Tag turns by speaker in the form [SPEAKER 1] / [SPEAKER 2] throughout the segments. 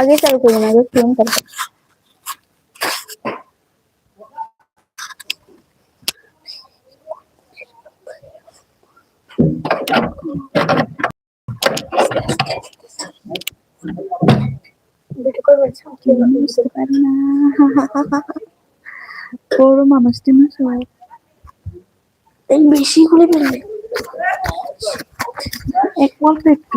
[SPEAKER 1] আগে চালু করুন আগে ফ্লেম চালু করো মানুষ তুমি সবাই এই বেশি করে ফেলবে এক অল্প একটু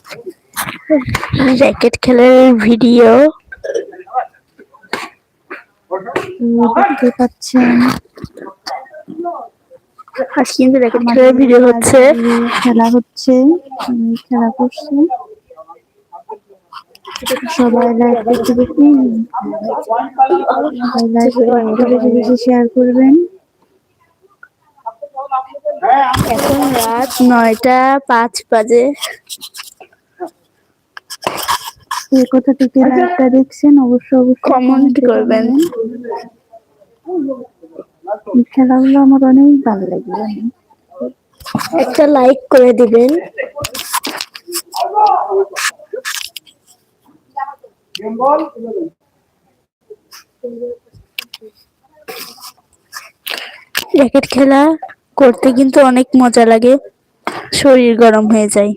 [SPEAKER 1] র্যাকেট খেলার ভিডিও আজকে কিন্তু র্যাকেট ভিডিও হচ্ছে খেলা হচ্ছে খেলা করছে সবাই শেয়ার করবেন এখন রাত নয়টা পাঁচ বাজে কে কোথা থেকে লাইভটা আচ্ছা, দেখছেন অবশ্যই অবশ্যই কমেন্ট করবেন খেলাগুলো আমার অনেক ভালো লাগে একটা লাইক করে দিবেন র্যাকেট খেলা করতে কিন্তু অনেক মজা লাগে শরীর গরম হয়ে যায়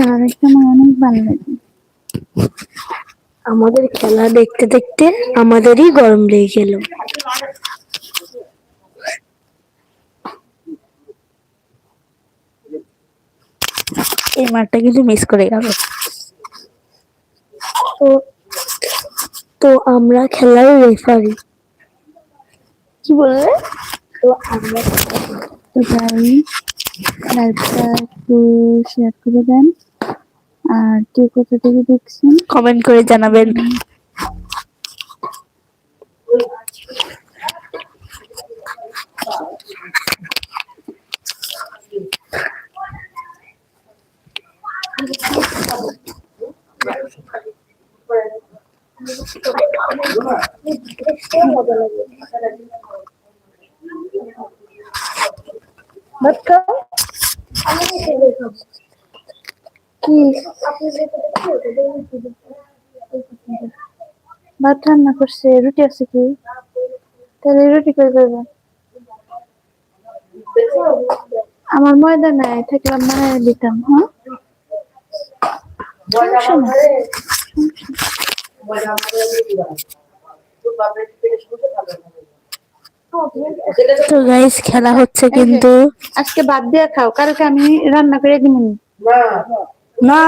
[SPEAKER 1] খেলার সময় অনেক ভালো লাগে আমাদের খেলা দেখতে দেখতে আমাদেরই গরম লেগে গেল এই মাঠটা কিন্তু মিস করে গেল তো তো আমরা খেলার রেফারি কি বললে তো আমরা তারপর শেয়ার করে দেন আর কে কোথা থেকে দেখছেন কমেন্ট করে জানাবেন খাও ভাত রান্না করছে রুটি আছে কি তাহলে রুটি করে করবে আমার ময়দা নাই থাকলে মায়ের দিতাম হ্যাঁ তো গাইস খেলা হচ্ছে কিন্তু আজকে বাদ দিয়ে খাও কালকে আমি রান্না করে দিই না না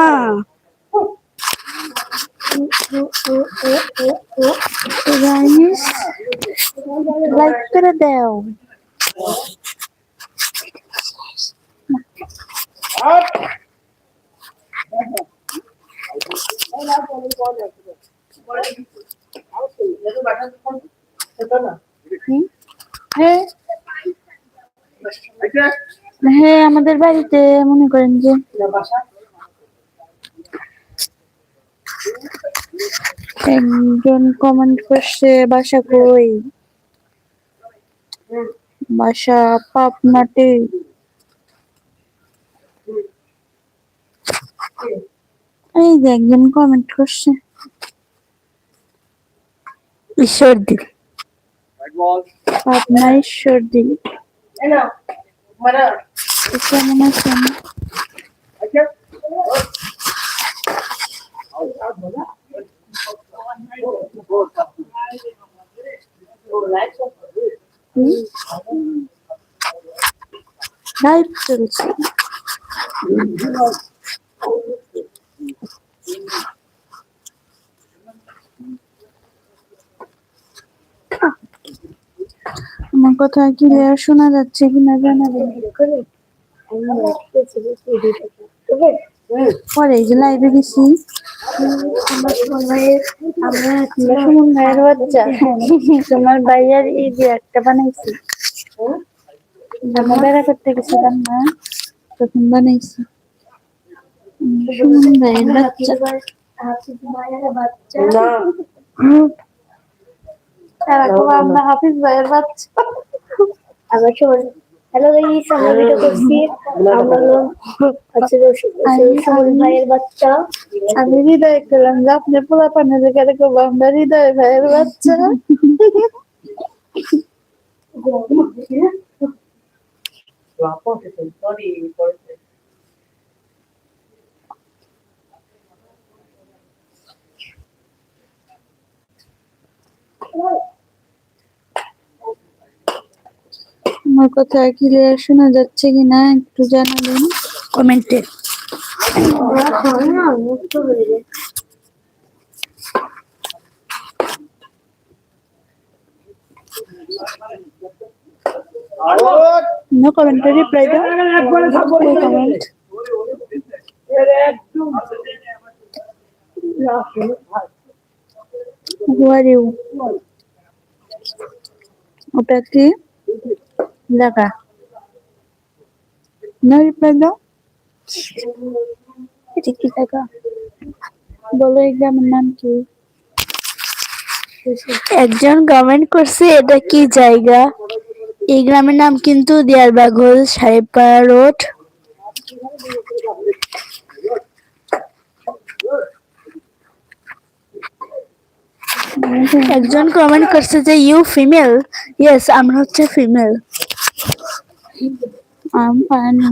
[SPEAKER 1] লাইক করে দাও হ্যাঁ আমাদের বাড়িতে মনে করেন যে একজন কমেন্ট করছে বাসা কই বাসা মাটি এই যে একজন কমেন্ট করছে ঈশ্বর আপনার পাবনা ঈশ্বরদি কেমন আছেন আমার কথা কি আর শোনা যাচ্ছে কিনা জানা পরে যে লাইভে গেছি তোমার ভাইয়ার এই যে একটা বানাইছি বেড়া করতে গেছিলাম না তখন বানাইছি সুমন ভাইয়ের আমরা হাফিজ ভাইয়ের বাচ্চা আবার সবাই হ্যালো গাইস আমরা ভিডিও করছি আমরা ভাইয়ের বাচ্চা আমি হৃদয় করলাম যে আপনি পোলা পানে যে কেন আমরা হৃদয় ভাইয়ের বাচ্চা Oh. আমার কথা ক্লিয়ার শোনা যাচ্ছে কি না একটু জানাবেন কমেন্টে ওটা কি Daga. No reply daw? Tiki daga. বলো এক্সামের নাম কি একজন কমেন্ট করছে এটা কি জায়গা এই গ্রামের নাম কিন্তু দিয়ারবাগল সাহেবপাড়া রোড একজন কমেন্ট করছে যে ইউ ফিমেল ইয়েস আমরা হচ্ছে female paano.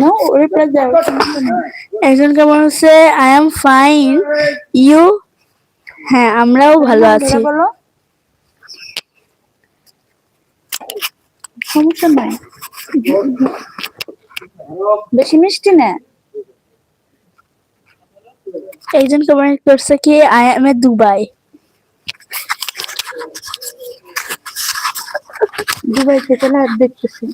[SPEAKER 1] No, reply that. একজন কেমন হচ্ছে আই এম ফাইন ইউ হ্যাঁ আমরাও ভালো হ্যাঁ, আছি বলো সমস্যা নাই বেশি মিষ্টি না একজন কমেন্ট করছে কি I am a Dubai Dubai থেকে লাইভ দেখতেছি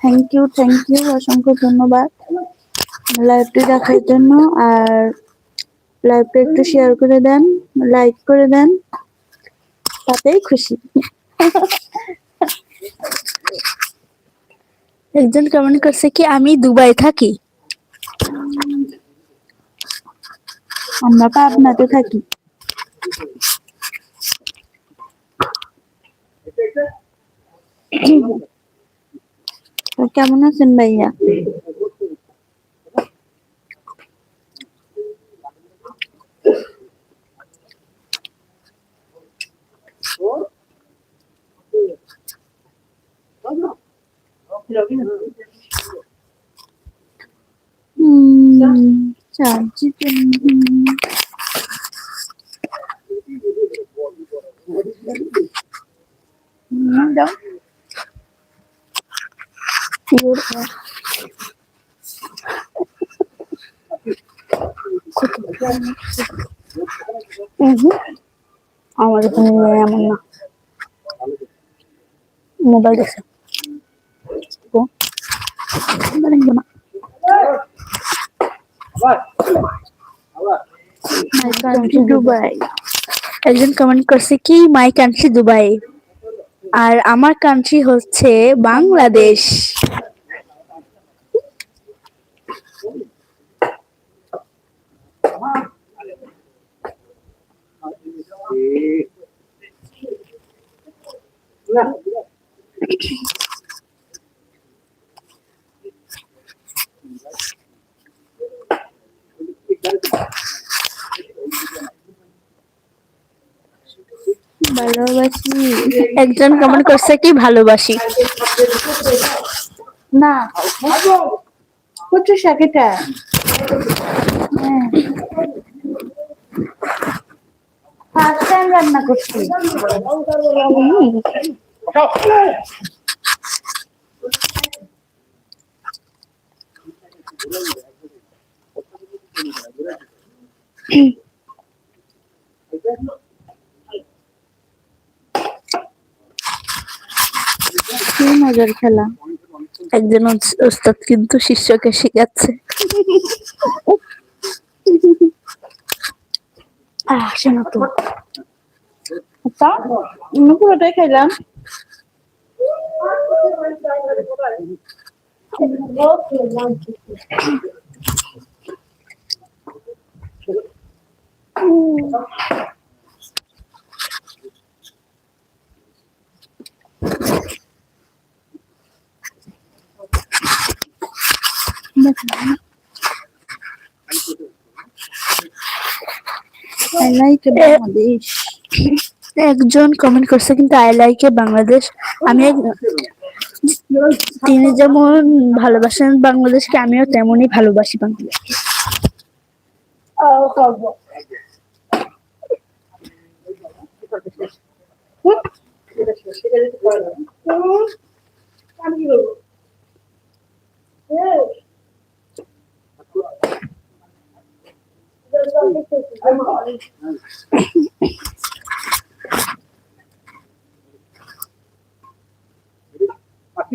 [SPEAKER 1] থ্যাংক ইউ থ্যাংক ইউ অসংখ্য ধন্যবাদ লাইভটি দেখার জন্য আর লাইভটা একটু শেয়ার করে দেন লাইক করে দেন তাতেই খুশি একজন কমেন্ট করছে কি আমি দুবাই থাকি আমরা তো আপনাকে থাকি কেমন আছেন ভাইয়া চার্জি đó আমার এখানে এমন না মোবাইল একজন কমেন্ট করছে কি মাই কান্ট্রি দুবাই আর আমার কান্ট্রি হচ্ছে বাংলাদেশ ভালোবাসি একজন কেমন করছে কি ভালোবাসি না হচ্ছে শাকেটা রান্না করছি মজার খেলা একজন ওস্তাদ কিন্তু শিষ্যকে শেখাচ্ছে Ah, já não está? No puedo dejarla. I like a bit of this. একজন কমেন্ট করছে কিন্তু আই লাইক এ বাংলাদেশ আমি তিনি যেমন ভালোবাসেন বাংলাদেশকে আমিও তেমনই ভালোবাসি বাংলাদেশ Thank you.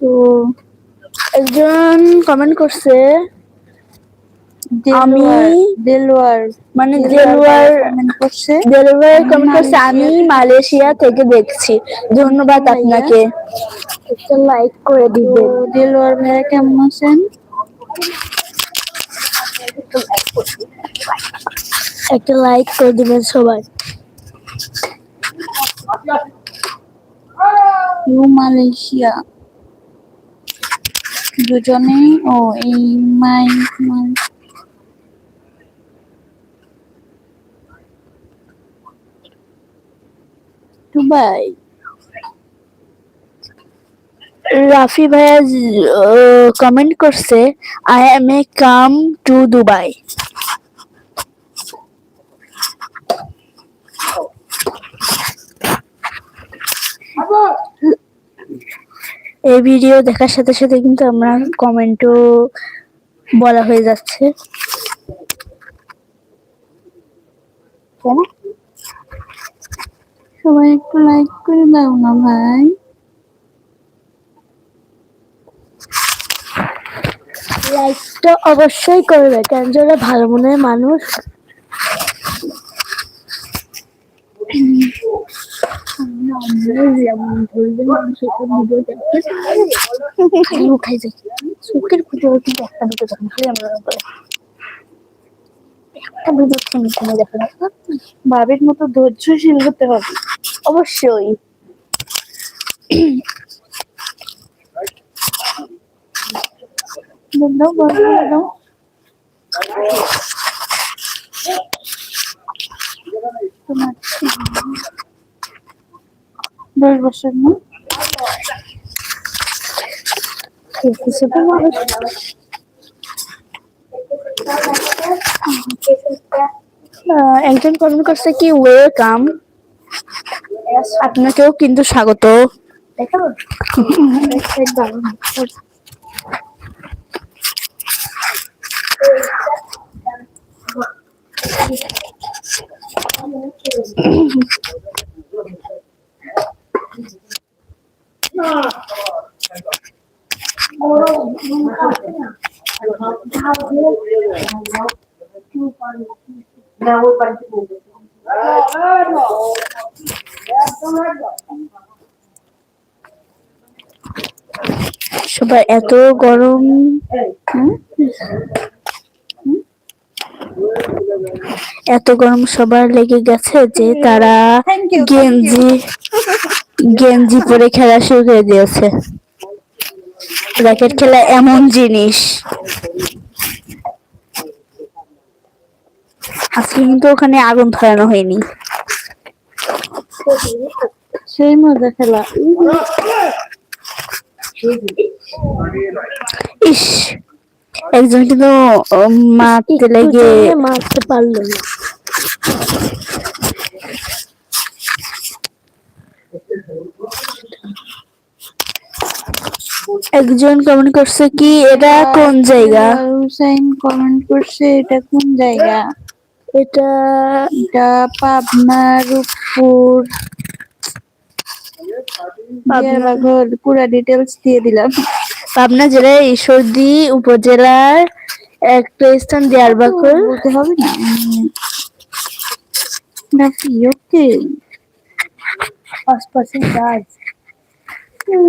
[SPEAKER 1] তো একজন কমেন্ট করছে আমি দেলওয়ার মানে দেলওয়ার করছে দেলওয়ার কমেন্ট করছে আমি মালয়েশিয়া থেকে দেখছি ধন্যবাদ আপনাকে একটা লাইক করে দিবেন দেলওয়ার ভাইয়া কেমন আছেন একটা লাইক করে দিবেন সবাই ইউ মালয়েশিয়া দুজনে ও এই মাই মাই দুবাই রাফি ভাইয়া কমেন্ট করছে I am a come to Dubai এই ভিডিও দেখার সাথে সাথে কিন্তু আমরা কমেন্টও বলা হয়ে যাচ্ছে সবাই একটু লাইক করে দাও না ভাই লাইকটা অবশ্যই করবে কারণ যারা ভালো মনের মানুষ বাবির সুখের কিন্তু মতো ধৈর্যশীল হতে হবে অবশ্যই তোমার দশ বছর না একজন কমেন্ট ওয়েলকাম আপনাকেও কিন্তু স্বাগত সবাই এত গরম এত গরম সবার লেগে গেছে যে তারা গেঞ্জি গেঞ্জি পরে খেলা শুরু করে দিয়েছে র্যাকেট খেলা এমন জিনিস আজকে কিন্তু ওখানে আগুন ধরানো হয়নি সেই মজা খেলা ইস একজন কিন্তু মারতে লেগে মারতে পারলো না একজন কমেন্ট করছে কি এটা কোন জায়গা হুসাইন কমেন্ট করছে এটা কোন জায়গা এটা এটা পাবনা রূপপুর পুরা ডিটেলস দিয়ে দিলাম পাবনা জেলায় ঈশ্বরদী উপজেলার একটা স্থান দেয়ারবাকর বলতে হবে না okay as porcentagens. Hello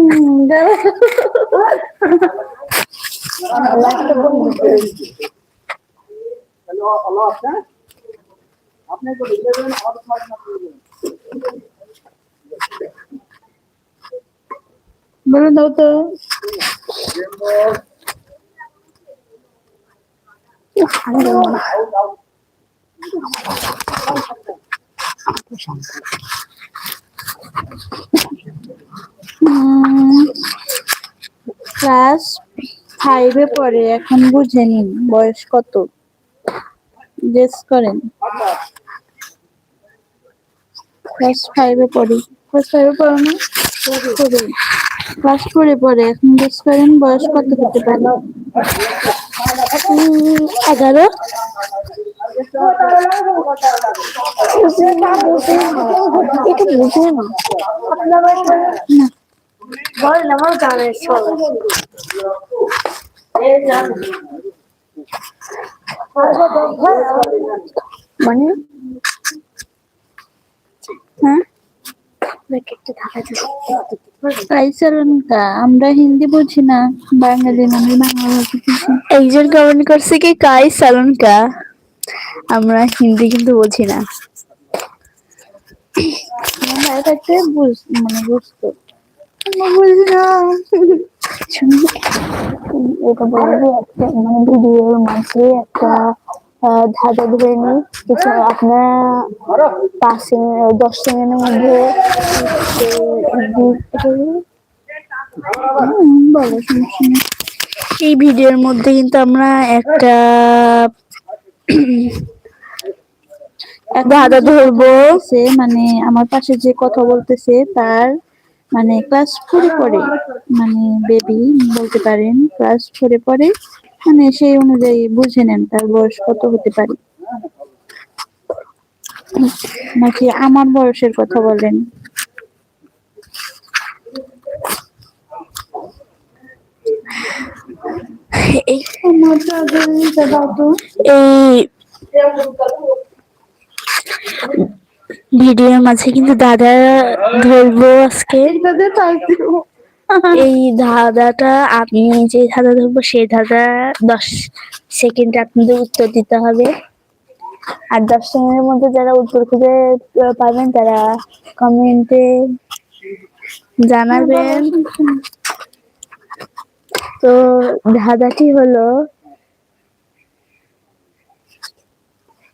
[SPEAKER 1] hello आपने आपने को आप तो ক্লাস ফাইভে পড়ে এখন বুঝে নিন বয়স কত গেস করেন ক্লাস ফাইভে পড়ে ক্লাস ফাইভে পড়ে না ক্লাস ফোরে পড়ে এখন গেস করেন বয়স কত হতে পারে এগারো আমরা হিন্দি বুঝি না বাঙালি মানুষ বাংলা ভাষা এই জন্য করছে কি কাই সালনকা আমরা হিন্দি কিন্তু বুঝি না বুঝ মানে একটা মানে নিই আপনার পাঁচ দশ এই ভিডিওর মধ্যে কিন্তু আমরা একটা গাদা ধরবো সে মানে আমার পাশে যে কথা বলতেছে তার মানে ক্লাস ফোরে পড়ে মানে বেবি বলতে পারেন ক্লাস ফোরে পড়ে মানে সেই অনুযায়ী বুঝে নেন তার বয়স কত হতে পারে নাকি আমার বয়সের কথা বলেন এই ভিডিওর মাঝে কিন্তু দাদা ধরবো আজকে এই ধাঁধাটা আপনি যে ধাঁধা ধরবো সেই ধাঁধা দশ সেকেন্ড আপনাদের উত্তর দিতে হবে আর দশ সেকেন্ডের মধ্যে যারা উত্তর খুঁজে পাবেন তারা কমেন্টে জানাবেন তো ধাঁধাটি হলো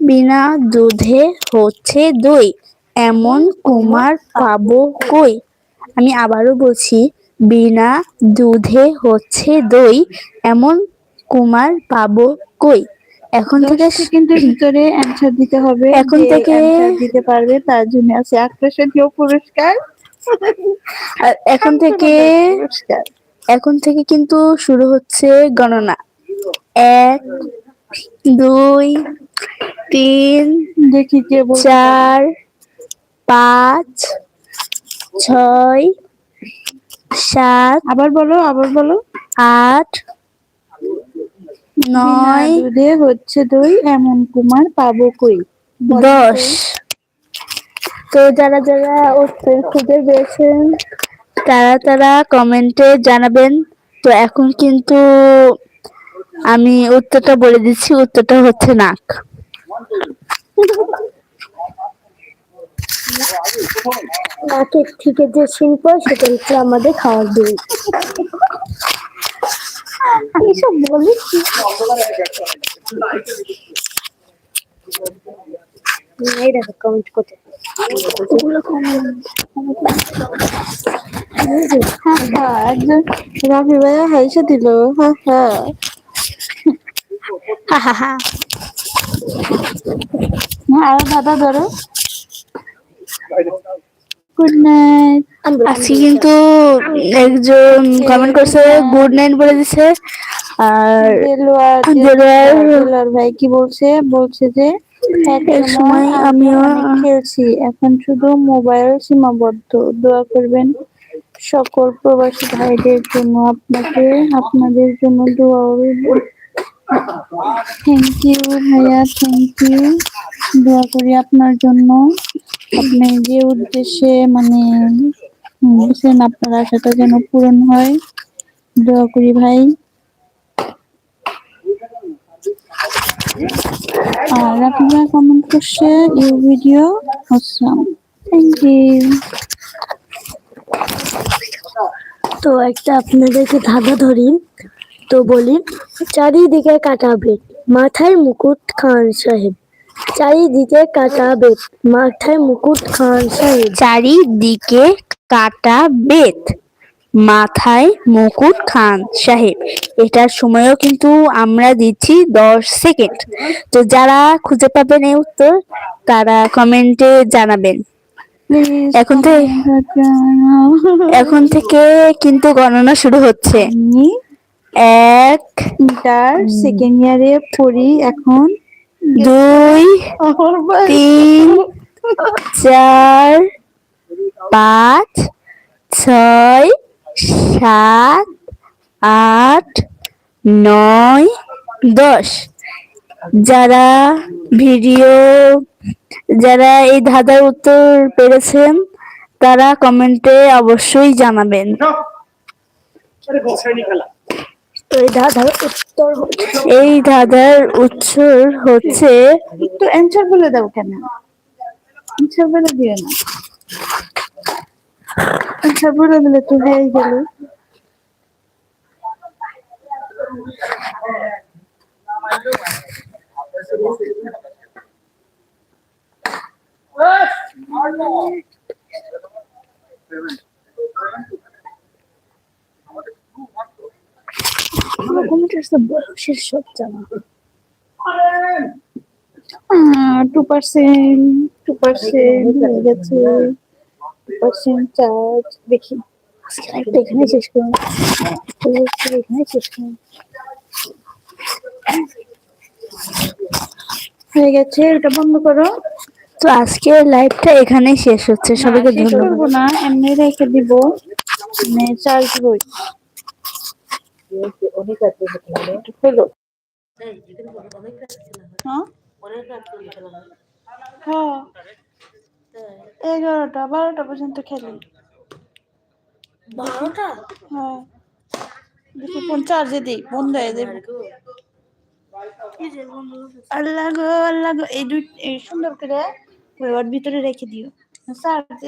[SPEAKER 1] বিনা দুধে হচ্ছে দই এমন কুমার পাবো কই আমি আবারও বলছি বিনা দুধে হচ্ছে দই এমন কুমার পাবো কই এখন থেকে কিন্তু ভিতরে অ্যান্সার দিতে হবে এখন থেকে দিতে পারবে তার জন্য আছে আকর্ষণীয় পুরস্কার এখন থেকে পুরস্কার এখন থেকে কিন্তু শুরু হচ্ছে গণনা এক দুই তিন দেখি কে চার পাঁচ ছয় সাত আবার বলো আবার বলো আট নয় হচ্ছে দুই এমন কুমার পাবো কই দশ তো যারা যারা খুঁজে পেয়েছেন তারা তারা কমেন্টে জানাবেন তো এখন কিন্তু আমি উত্তরটা বলে দিচ্ছি উত্তরটা হচ্ছে নাক নাকের থেকে যে শিল্প সেটা হচ্ছে আমাদের খাওয়ার দিন এইসব বলি ধরো গুড নাইট আজকে কিন্তু একজন কমেন্ট করছে গুড নাইট বলে দিছে আর ভাই কি বলছে বলছে যে এক সময় আমিও খেলছি এখন শুধু মোবাইল সীমাবদ্ধ দোয়া করবেন সকল প্রবাসী ভাইদের জন্য আপনাকে আপনাদের জন্য দোয়া থ্যাংক ইউ ভাইয়া থ্যাংক ইউ দোয়া করি আপনার জন্য আপনি যে উদ্দেশ্যে মানে আপনার আশাটা যেন পূরণ হয় দোয়া করি ভাই আর রাফি ভাই কমেন্ট করছে you video awesome thank you তো একটা আপনাদেরকে ধাঁধা ধরি তো বলি চারিদিকে কাটা কাটাবে মাথায় মুকুট খান সাহেব চারিদিকে কাটা বেত মাথায় মুকুট খান সাহেব চারিদিকে কাটা বেত মাথায় মুকুট খান সাহেব এটার সময়ও কিন্তু আমরা দিচ্ছি দশ সেকেন্ড তো যারা খুঁজে পাবেন এই উত্তর তারা কমেন্টে জানাবেন এখন তো এখন থেকে কিন্তু গণনা শুরু হচ্ছে এক মিটার সেকেন্ড ইয়ারে পড়ি এখন দুই তিন চার পাঁচ ছয় সাত আট নয় দশ যারা ভিডিও যারা এই ধাঁধার উত্তর পেরেছেন তারা কমেন্টে অবশ্যই জানাবেন এই ধাঁধার উত্তর এই ধাঁধার উত্তর হচ্ছে তো অ্যান্সার বলে দাও কেন অ্যান্সার বলে দিও না আচ্ছা বলে দিলে তুই হয়ে গেলি জানা টু পার্সেন্ট টু পার্সেন্ট হয়ে গেছে পার্সেন্ট চার্জ দেখি আজকে লাইভটা এখানে শেষ করুন এখানে শেষ করুন হয়ে গেছে এটা বন্ধ করো তো আজকে লাইভটা এখানেই শেষ হচ্ছে সবাইকে ধন্যবাদ না এমনি রেখে দিব মানে চার্জ বই অনেক রাত হ্যাঁ, হ্যাঁ। এগারোটা বারোটা পর্যন্ত খেলি বারোটা হ্যাঁ চার্জে এই দুই এই সুন্দর করে ওর ভিতরে রেখে দিও চার্জে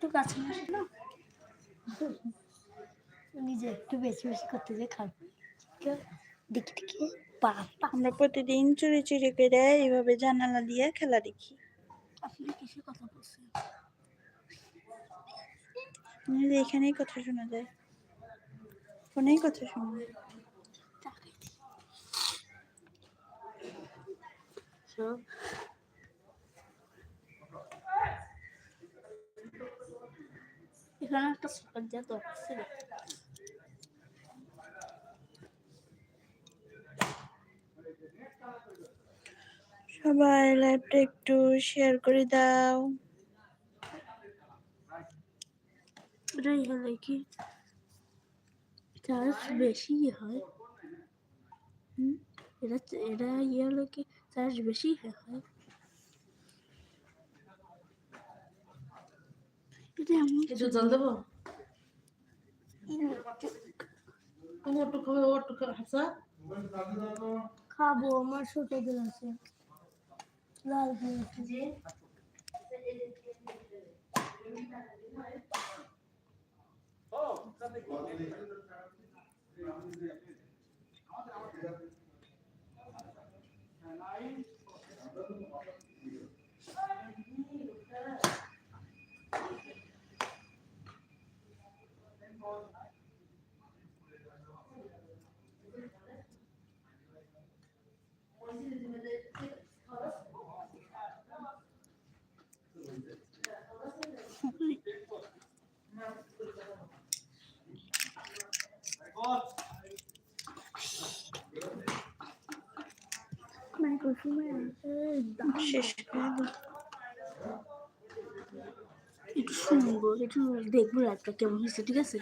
[SPEAKER 1] একটু কাছে না নিজে একটু বেশি বেশি করতে যে খান দেখি দেখি বাবা আমরা প্রতিদিন চুরি চুরি করে এইভাবে জানালা দিয়ে খেলা দেখি আপনি কিসের কথা বলছেন এখানেই কথা শোনা যায় ফোনেই কথা শোনা যায় Sure. এখানে একটা সরকার যা দরকার সবাই লাইভটা একটু শেয়ার করে দাও এটাই হলে কি চার্জ বেশি হয় এরা এরা ইয়ে হলে কি চার্জ বেশি হয় কিছু জল দেবো হ্যাঁ। তুমি ওটু খাবে ওটু খাবো আমার ছোট দিল আছে লাল খাবে একটু দেখবো রাতটা কেমন হয়েছে ঠিক আছে